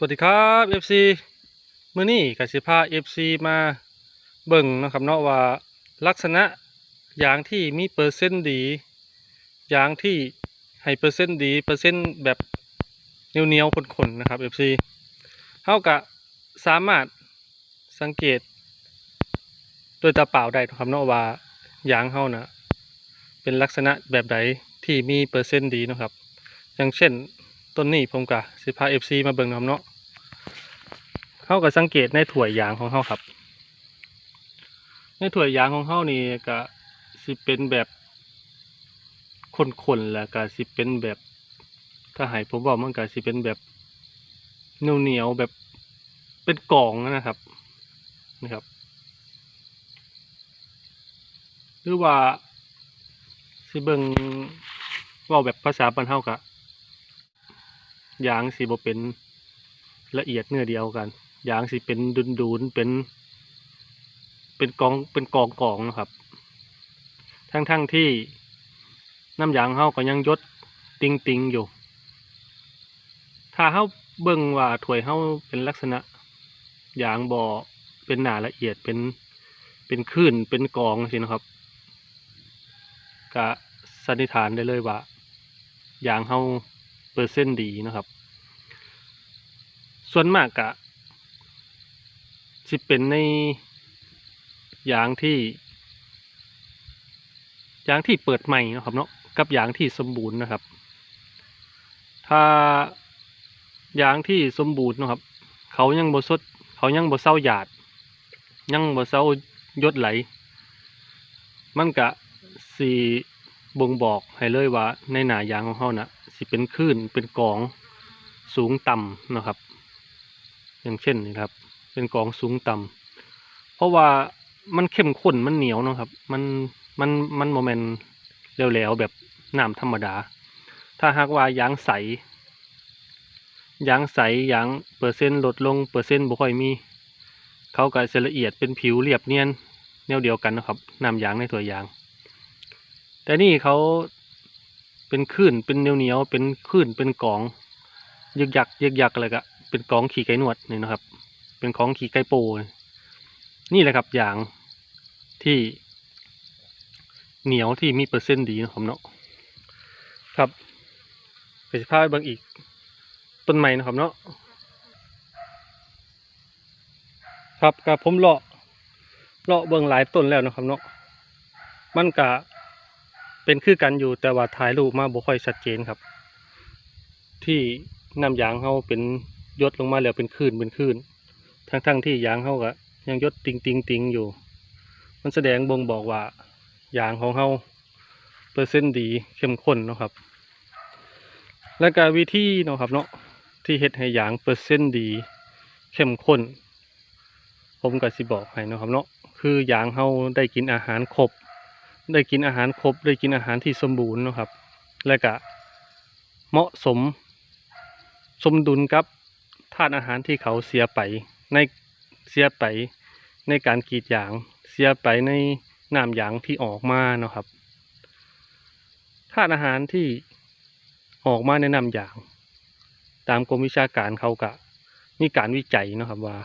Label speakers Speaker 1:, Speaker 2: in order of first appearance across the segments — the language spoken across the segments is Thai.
Speaker 1: สวัสดีครับ FC มื้อนี้กสิพา FC มาเบิ่งนะครับเนาะว่าลักษณะยางที่มีเปอร์เซ็นต์ดียางที่ให้เปอร์เซ็นต์ดีเปอร์เซ็นต์แบบเหนียวๆข้นๆนะครับ FC เฮาก็สามารถสังเกตด้วยตาเปล่าได้นะครับเนาะว่ายางเฮานะเป็นลักษณะแบบใดที่มีเปอร์เซ็นต์ดีนะครับ อย่างเช่น ต้นนี้ผมกะสิพาเอฟซีมาเบิ่งนำเนาะเข้าก็สังเกตในถั่วยยางของเขาครับ ในถั่วยยางของเขานี่ก็สิเป็นแบบคนๆแล้วก็สิเป็นแบบ ถ้าให้ผมบอกมันก็สิเป็นแบบเหนียวๆแบบเป็นกล่องนะครับนะครับ หรือว่าสิเบิ่งว่าแบบภาษาบ้านเฮากะ ยางสีบเป็นละเอียดเนื้อเดียวกันยางสีเป็นดุนดูนเป็น เป็นกองเป็นกองกองนะครับ ทั้งทั้งๆที่น้ำยางเฮาก็ยังยดติงติงอยู่ ถ้าเฮาเบิ่งว่าถวยเฮาเป็นลักษณะยางบ่อเป็นหนาละเอียดเป็นเป็นคลื่นเป็นกองสินะครับก็สันนิษฐานได้เลยว่ายางเฮา ปอร์เซ็นต์ดีนะครับ ส่วนมากกะสิเป็นในยางที่ยางที่เปิดใหม่นะครับเนาะกับยางที่สมบูรณ์นะครับ ถ้ายางที่สมบูรณ์นะครับ เขายังบสดเขายังบเศร้าหยาด ยังบเศร้ายดไหล มันกะสีบ่งบอกให้เลยว่าในหนายางของเขานะ่ะ สิเป็นคลื่นเป็นกองสูงต่ำนะครับ อย่างเช่นนี่ครับ เป็นกองสูงต่ำเพราะว่ามันเข้มข้นมันเหนียวนะครับ มันมันมันโมเมนต์เหลวๆแบบน้ำธรรมดา ถ้าหากว่ายางใสยางใสยางเปอร์เซ็นต์ลดลงเปอร์เซ็นต์บ่ค่อยมี เขาก็จะละเอียดเป็นผิวเรียบเนียนแนวเดียวกันนะครับน้ำยางในตัวยาง แต่นี่เขา เป็นคลื่นเป็นเหนียวเหนียวเป็นคลื่นเป็นกองยึกยักยึกยักอะไรก็เป็นกองขี่ไก่นวดนี่นะครับ เป็นของขี่ไก่โปนี่แหละครับอย่างที่เหนียวที่มีเปอร์เซ็นต์ดีนะครับเนาะครับไปสิพาไปบิ่งอีกต้นใหม่นะครับเนาะครับกับผมเลาะเลาะเบิ่งหลายต้นแล้วนะครับเนาะมันกะ เป็นคือกันอยู่แต่ว่าถ่ายรูปมาบ่ค่อยชัดเจนครับ ที่น้ำยางเขาเป็นยศลงมาแล้วเป็นคลื่นเป็นคลื่นทั้งๆที่ยางเขาก็ยังยศติงติงติงอยู่ มันแสดงบ่งบอกว่ายางของเขาเปอร์เซ็นต์ดีเข้มข้นนะครับ และการวิธีเนาะครับเนาะที่เฮ็ดให้ยางเปอร์เซ็นต์ดีเข้มข้นผมก็สิบอกให้นะครับเนาะคือยางเขาได้กินอาหารครบ ได้กินอาหารครบได้กินอาหารที่สมบูรณ์นะครับ และก็เหมาะสมสมดุลกับธาตุอาหารที่เขาเสียไปในเสียไปในการกรีดยาง เสียไปในน้ำยางที่ออกมาเนาะครับธาตุอาหารที่ออกมาในน้ำยาง ตามกรมวิชาการเขากะมีการวิจัยเนาะครับว่า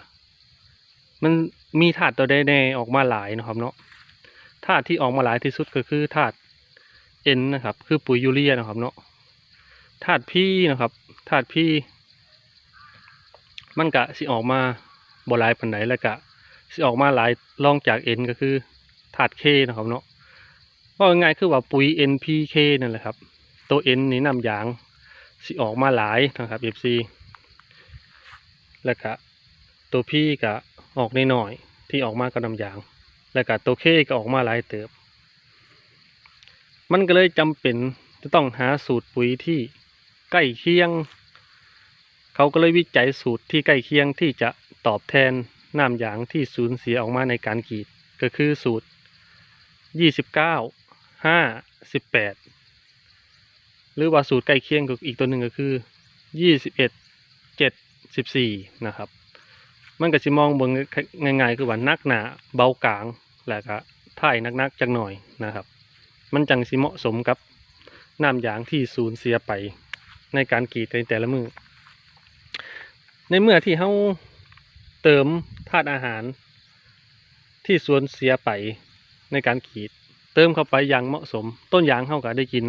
Speaker 1: มันมีธาตุตัวใดแน่ออกมาหลายเนาะครับเนาะ ธาตุที่ออกมาหลายที่สุดก็คือธาตุเอ็นนะครับ คือปุ๋ยยูเรียนะครับ เนาะธาตุพี่นะครับธาตุพี่ มันกะสิออกมาบ่หลายปันไหนแล้วกะสิออกมาหลายรองจากเอ็นก็คือธาตุเคนะครับเนาะว่าง่ายคือว่าปุ๋ย NPK นั่นแหละครับ ตัว N นี่นำยางสิออกมาหลายนะครับ FC แล้วก็ตัวพี่ก็ออกน้อยๆที่ออกมากับน้ำยาง แล้วก็ตัวเคก็ออกมาหลายเติบ มันก็เลยจำเป็นจะต้องหาสูตรปุ๋ยที่ใกล้เคียง เขาก็เลยวิจัยสูตรที่ใกล้เคียงที่จะตอบแทนน้ำยางที่สูญเสียออกมาในการกรีด ก็คือสูตร 29 5 18 หรือว่าสูตรใกล้เคียงกับอีกตัวหนึ่งก็คือ 21 7 14 นะครับ มันก็สิมองบิ่งง่ายๆคือว่านักหนาเบากลาง แล้วก็ถ่ายนักๆจักหน่อยนะครับ มันจังสิเหมาะสมกับน้ำยางที่สูญเสียไปในการกรีดในแต่ละมือ ในเมื่อที่เฮาเติมธาตุอาหาร ที่สวนเสียไปในการขีด เติมเข้าไปอย่างเหมาะสม ต้นยางเฮาก็ได้กิน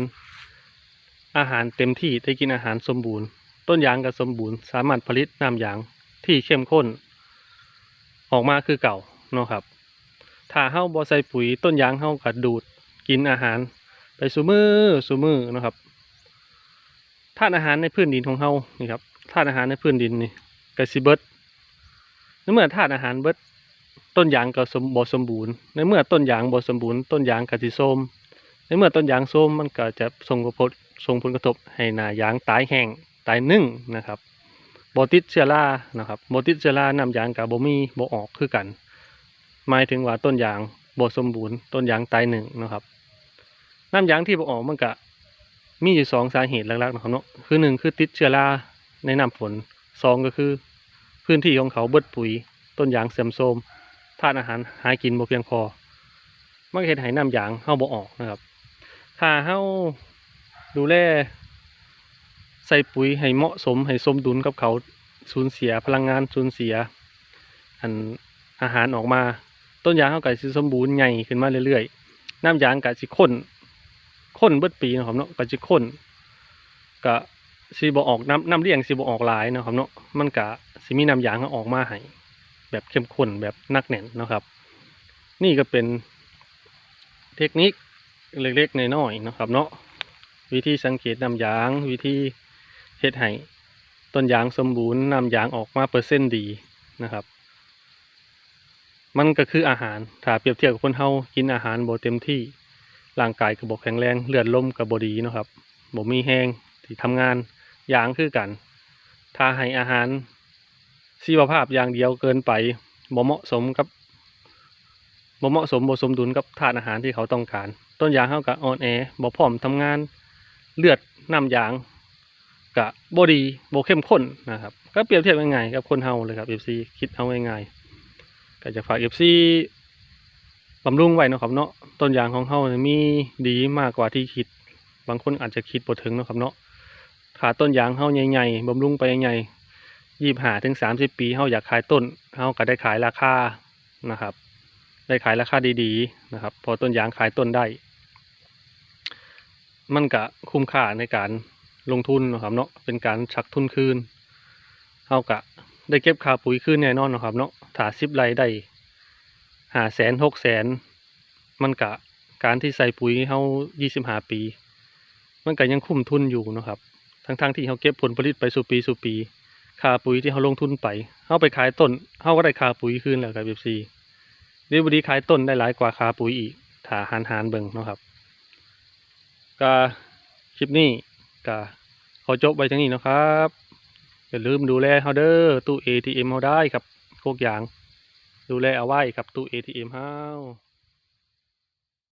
Speaker 1: อาหารเต็มที่ได้กินอาหารสมบูรณ์ ต้นยางก็สมบูรณ์ สามารถผลิตน้ำยางที่เข้มข้น ออกมาคือเก่าเนาะครับ ถ้าเฮาบ่ใส่ปุ๋ยต้นยางเฮาก็ดูดกินอาหาร ไปสู่มือสู่มือนะครับธาตุอาหารในพื้นดินของเฮานี่ครับธาตุอาหารในพื้นดินนี่กสิเบิดในเมื่อธาตุอาหารเบิดต้นยางก็สมบ่สมบูรณ์ในเมื่อต้นยางบ่สมบูรณ์ต้นยางก็สิโทรมในเมื่อต้นยางโทรมมันก็จะส่งผลส่งผลกระทบให้หน้ายางตายแห้งตายนึ่งนะครับบ่ติดเชื้อรานะครับบ่ติดเชื้อราน้ำยางก็บ่มีบ่ออกคือกัน หมายถึงว่าต้นยางบสมบูรณ์ต้นยางตายหนึ่งนะครับ น้ำยางที่บ่ออกมันก็มีอยู่สองสาเหตุหลักๆนะครับเนาะคือหนึ่งคือติดเชื้อราในน้ำฝนสองก็คือ พื้นที่ของเขาเบิดปุ๋ย ต้นยางเสื่อมโทรมธาตุอาหารหากินบ่เพียงพอมันก็เฮ็ดให้น้ำยางเฮาบ่ออกนะครับ ถ้าเฮาดูแลใส่ปุ๋ยให้เหมาะสมให้สมดุลกับเขาสูญเสียพลังงานสูญเสียอันอาหารออกมา ต้นยางเขาก็สิสมบูรณ์ใหญ่ขึ้นมาเรื่อยๆน้ำยางก็สิข้นข้นเบิดปีนะครับเนาะก็สิข้นก็สิบ่ออกน้ำน้ำเลี้ยงสิบ่ออกหลายนะครับเนาะมันก็สิมีน้ำยางออกมาให้แบบเข้มข้นแบบนักแน่นนะครับ นี่ก็เป็นเทคนิคเล็กๆน้อยๆนะครับ เนาะวิธีสังเกตน้ำยาง วิธีเฮ็ดให้ต้นยางสมบูรณ์น้ำยางออกมาเปอร์เซ็นต์ดีนะครับ มันก็คืออาหารถ้าเปรียบเทียบกับคนเฮากินอาหารบ่เต็มที่ร่างกายก็บ่แข็งแรงเลือดลมก็บ่ดีเนาะครับบ่มีแห้งที่ทำงานอย่างคือกัน ถ้าให้อาหารชีวภาพอย่างเดียวเกินไปบ่เหมาะสมกับบ่เหมาะสมบ่สมดุลกับธาตุอาหารที่เขาต้องการ ต้นยางเฮาก็อ่อนแอบ่พร้อมทำงานเลือดน้ำยางก็บ่ดีบ่เข้มข้นนะครับ ก็เปรียบเทียบง่ายๆกับคนเฮาเลยครับ FC คิดเอาง่ายๆ ก็จะฝากเอฟซีบำรุงไว้นะครับเนาะต้นยางของเฮาเนี่ยมีดีมากกว่าที่คิด บางคนอาจจะคิดบ่ถึงนะครับเนาะขาต้นยางเฮาใหญ่ๆบำรุงไปใหญ่ยี่ห้าถึงสามสิบปีเฮาอยากขายต้นเฮาก็ได้ขายราคานะครับ ได้ขายราคาดีๆนะครับ พอต้นยางขายต้นได้ มันก็คุ้มค่าในการลงทุนนะครับเนาะเป็นการชักทุนคืนเฮากะ ได้เก็บค่าปุ๋ยคืนแน่นอนนะครับเนาะถ้าสิบไรได้หาแสนหกแสนมันกะการที่ใส่ปุ๋ยเฮายี่สิบห้าปี มันก็ยังคุ้มทุนอยู่นะครับ ทั้งๆทที่เฮาเก็บผลผลิตไปสู่ปีสู่ปีค่าปุ๋ยที่เฮาลงทุนไปเฮาไปขายต้นเฮาก็ได้ค่าปุ๋ยคืนแล้วครับเอฟซีดีบดีขายต้นได้หลายกว่าค่าปุ๋ยอีกถ้าหารหารเบิ่งนะครับก็คลิปนี้ก็ขอจบไว้ทั้งนี้นะครับ อย่าลืมดูแลเฮาเดอ้อตู้ ATM เฮาได้ครับพวกอย่าง ดูแลเอาไว้ครับตู้ ATM เฮา